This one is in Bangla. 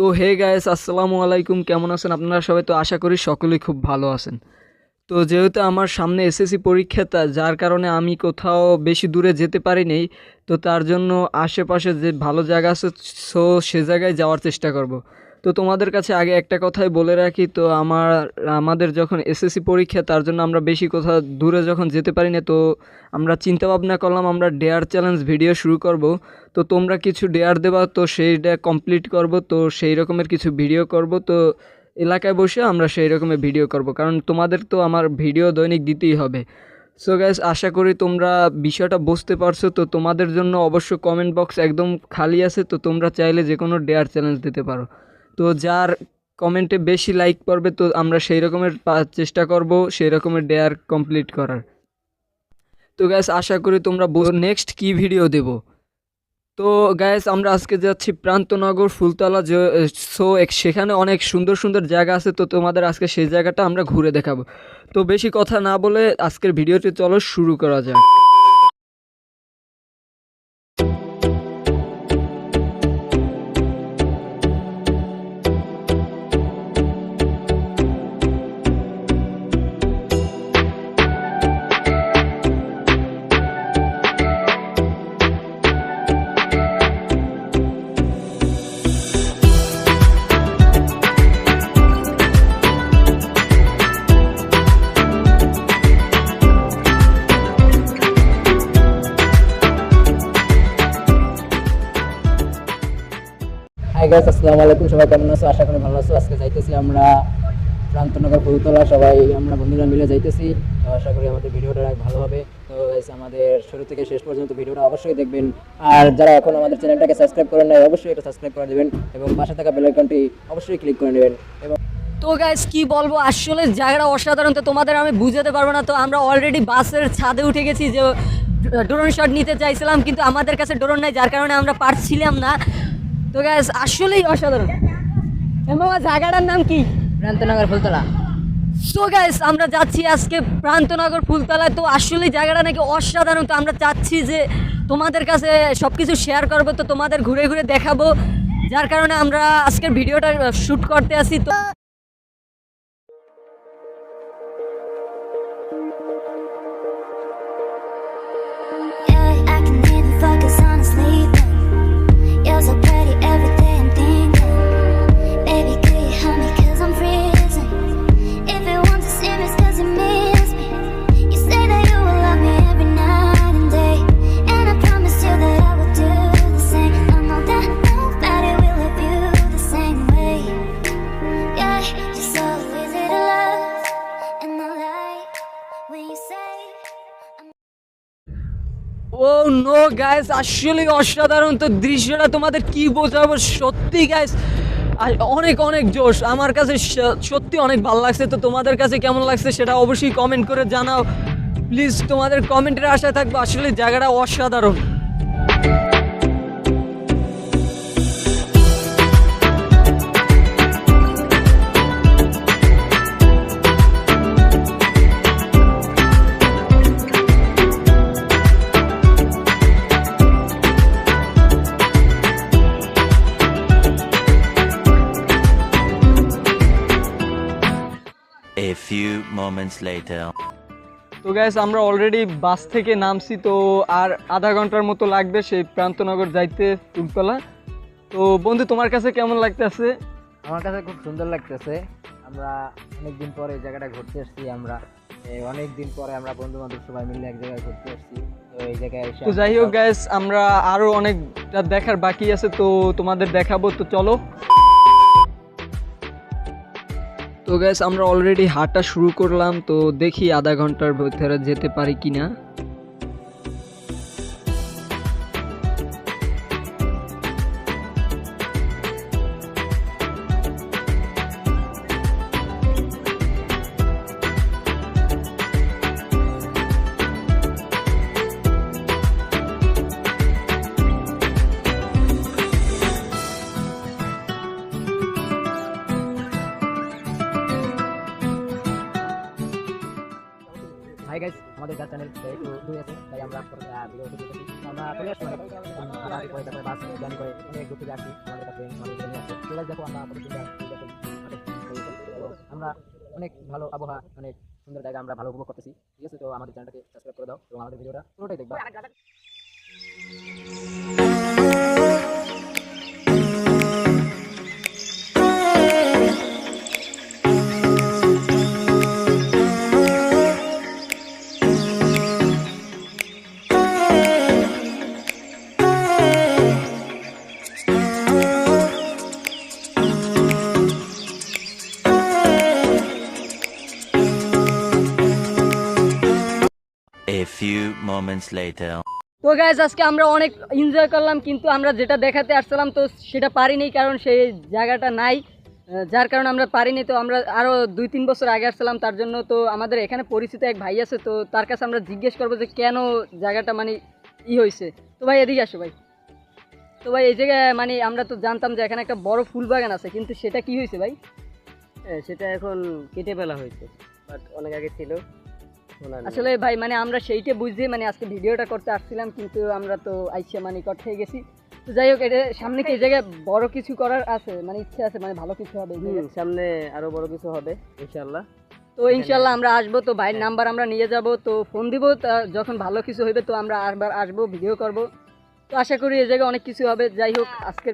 তো হে গায়েস আসসালামু আলাইকুম। কেমন আছেন আপনারা সবাই? তো আশা করি সকলেই খুব ভালো আছেন। তো যেহেতু আমার সামনে এসএসসি পরীক্ষাটা যার কারণে আমি কোথাও বেশি দূরে যেতে পারিনি তো তার জন্য আশেপাশে যে ভালো জায়গা আছে, সো সে জায়গায় যাওয়ার চেষ্টা করব। তো তোমাদের কাছে আগে একটা কথাই বলে রাখি, তো আমার, আমাদের যখন এসএসসি পরীক্ষা, তার জন্য আমরা বেশি কোথাও দূরে যখন যেতে পারি না, তো আমরা চিন্তা ভাবনা করলাম আমরা ডেয়ার চ্যালেঞ্জ ভিডিও শুরু করব। তো তোমরা কিছু ডেয়ার দেবা, তো সেইটা কমপ্লিট করব, তো সেই রকমের কিছু ভিডিও করব, তো এলাকায় বসে আমরা সেই রকমের ভিডিও করব। কারণ তোমাদের তো আমার ভিডিও দৈনিক দিতেই হবে। সো গ্যাস আশা করি তোমরা বিষয়টা বুঝতে পারছ, তো তোমাদের জন্য অবশ্য কমেন্ট বক্স একদম খালি আছে, তো তোমরা চাইলে যে কোনো ডেয়ার চ্যালেঞ্জ দিতে পারো। তো যার কমেন্টে বেশি লাইক পড়বে, তো আমরা সেই রকমের চেষ্টা করব সেই রকমের ডেয়ার কমপ্লিট করার। তো গ্যাস আশা করি তোমরা নেক্সট কি ভিডিও দেব? তো গ্যাস আমরা আজকে যাচ্ছি প্রান্তনগর ফুলতলা সো সেখানে অনেক সুন্দর সুন্দর জায়গা আছে, তো তোমাদের আজকে সেই জায়গাটা আমরা ঘুরে দেখাবো। তো বেশি কথা না বলে আজকের ভিডিওটি চলো শুরু করা যাক। গাইস আসসালামু আলাইকুম। সবাই কেমন আছো? আশা করি ভালো আছো। আজকে যাইতেছি আমরা প্রান্তনগর বহুতলা সবাই আমরা বন্ধুরা মিলে যাইতেছি। তো আশা করি আমাদের ভিডিওটা ভালো হবে। তো গাইস আমাদের শুরু থেকে শেষ পর্যন্ত ভিডিওটা অবশ্যই দেখবেন। আর যারা এখন আমাদের চ্যানেলটাকে সাবস্ক্রাইব করেন নাই, অবশ্যই এটা সাবস্ক্রাইব করে দেবেন এবং পাশে থাকা বেল আইকনটি অবশ্যই ক্লিক করে নেবেন। এবং তো কি বলব? আসলে জায়গাটা অসাধারণ। তো তোমাদের আমি বুঝাতে পারব না। তো আমরা অলরেডি বাসের ছাদে উঠে গেছি যে ড্রোন শট নিতে চাইছিলাম, কিন্তু আমাদের কাছে ড্রোন নাই, যার কারণে আমরা পারছিলাম না। তো গ্যাস আসলেই অসাধারণ। মামা জায়গাটার নাম কি? প্রান্তনগর ফুলতলা। সো গ্যাস আমরা যাচ্ছি আজকে প্রান্তনগর ফুলতলায়। তো আসলে জায়গাটা নাকি অসাধারণ। তো আমরা চাচ্ছি যে তোমাদের কাছে সব কিছু শেয়ার করব। তো তোমাদের ঘুরে ঘুরে দেখাবো। যার কারণে আমরা আজকের ভিডিওটা শ্যুট করতে আসি। তো ও নো গাইস আসলে অসাধারণ তো দৃশ্যটা তোমাদের কি বোঝাবো? সত্যি গাইস অনেক অনেক জোশ। আমার কাছে সত্যি অনেক ভালো লাগছে। তো তোমাদের কাছে কেমন লাগছে সেটা অবশ্যই কমেন্ট করে জানাও। প্লিজ তোমাদের কমেন্টের আশায় থাকব। আসলে জায়গাটা অসাধারণ। Few moments later. তো গ্যাস আমরা অলরেডি বাস থেকে নামছি তো আর আধা ঘণ্টার মতো লাগবে সেই প্রান্তনগর যাইতে ফুলতলা তো বন্ধু তোমার কাছে কেমন লাগতেছে? আমার কাছে খুব সুন্দর লাগতেছে। আমরা অনেক দিন পরে এই জায়গাটা ঘুরতে আসছি আমরা অনেক দিন পরে আমরা বন্ধু বান্ধব সবাই মিলে এক জায়গায় ঘুরতে আসছি তো এই জায়গায় এসে তো যাই হোক গ্যাস আমরা আরও অনেকটা দেখার বাকি আছে তো তোমাদের দেখাবো তো চলো। তো গ্যাস আমরা অলরেডি হাঁটা শুরু করলাম, তো দেখি আধা ঘণ্টার ভেতরে যেতে পারি কিনা। হাই গাইস আমাদের যার চ্যানেল একটু দূরে আছে, তাই আমরা ভিডিও আমরা চলে আসছি হাঁটাহাঁটি করে তারপরে বাস জার্নি করে অনেক দূর থেকে আসি। আমাদের কাছে আমাদের আসছে তো দেখো, আমরা আমরা অনেক ভালো আবহাওয়া অনেক সুন্দর জায়গা আমরা ভালো উপভোগ করতেছি। ঠিক আছে, তো আমাদের চ্যানেলটাকে সাবস্ক্রাইব করে দাও এবং আমাদের ভিডিওটা পুরোটাই দেখবা। Few moments later. তো গাইজ আজকে আমরা অনেক এনজয় করলাম কিন্তু আমরা যেটা দেখাতে আসছিলাম তো সেটা পারিনি কারণ সেই জায়গাটা নাই। যার কারণে আমরা পারিনি তো আমরা আরও দুই তিন বছর আগে আসছিলাম তার জন্য তো আমাদের এখানে পরিচিত এক ভাই আছে তো তার কাছে আমরা জিজ্ঞেস করব যে কেন জায়গাটা মানে ই হয়েছে। তো ভাই এদিকে আসো ভাই। তো ভাই এই জায়গায় মানে আমরা তো জানতাম যে এখানে একটা বড় ফুল বাগান আছে কিন্তু সেটা কি হয়েছে ভাই? সেটা এখন কেটে ফেলা হয়েছে বাট অনেক আগে ছিল। আসলে ভাই মানে আমরা সেইটা বুঝে মানে আজকে ভিডিওটা করতে আসছিলাম কিন্তু আমরা তো আইসা মানে কট হয়ে গেছি। তো যাই হোক এটা সামনে কি জায়গায় বড় কিছু করার আছে? মানে ইচ্ছা আছে মানে ভালো কিছু হবে সামনে আরও বড় কিছু হবে ইনশাআল্লাহ। তো ইনশাল্লাহ আমরা আসব তো ভাইয়ের নাম্বার আমরা নিয়ে যাব তো ফোন দিব যখন ভালো কিছু হইবে তো আমরা আরবার আসব ভিডিও করব। তো আশা করি এই জায়গায় অনেক কিছু হবে। যাই হোক আজকে